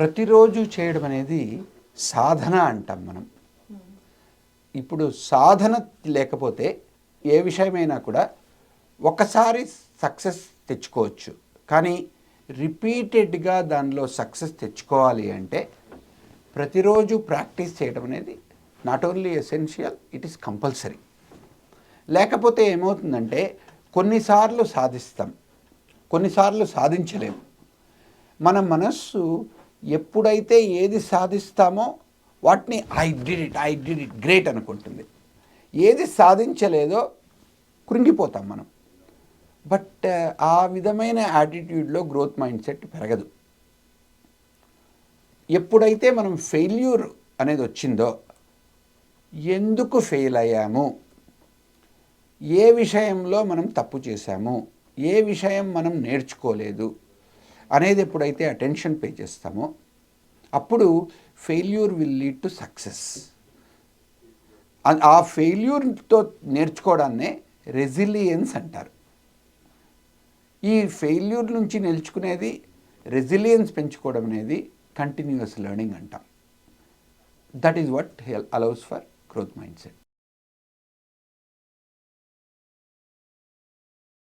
ప్రతిరోజు చేయడం అనేది సాధన అంటాం మనం. ఇప్పుడు సాధన లేకపోతే ఏ విషయమైనా కూడా ఒకసారి సక్సెస్ తెచ్చుకోవచ్చు. కానీ రిపీటెడ్గా దానిలో సక్సెస్ తెచ్చుకోవాలి అంటే ప్రతిరోజు ప్రాక్టీస్ చేయడం అనేది not only essential it is compulsory. లేకపోతే ఏమవుతుందంటే కొన్నిసార్లు సాధిస్తాం కొన్నిసార్లు సాధించలేము మన మనస్సు ఎప్పుడైతే ఏది సాధిస్తామో వాటిని I did it I did it great అనుకుంటుంది. ఏది సాధించలేదో కృంగిపోతాం మనం. బట్ ఆ విధమైన యాటిట్యూడ్లో గ్రోత్ మైండ్ సెట్ పెరగదు. ఎప్పుడైతే మనం ఫెయిల్యూర్ అనేది వచ్చిందో ఎందుకు ఫెయిల్ అయ్యాము? ఏ విషయంలో మనం తప్పు చేశాము? ఏ విషయం మనం నేర్చుకోలేదు? అనేది ఎప్పుడైతే అటెన్షన్ పే చేస్తామో అప్పుడు failure will lead to success ఆ ఫెయిల్యూర్తో నేర్చుకోవడాన్నే రెసిలియన్స్ అంటారు. ఈ ఫెయిల్యూర్ నుంచి నేర్చుకునేది రెసిలియన్స్ పెంచుకోవడం అనేది కంటిన్యూస్ లెర్నింగ్ అంటాం. That is what allows for growth mindset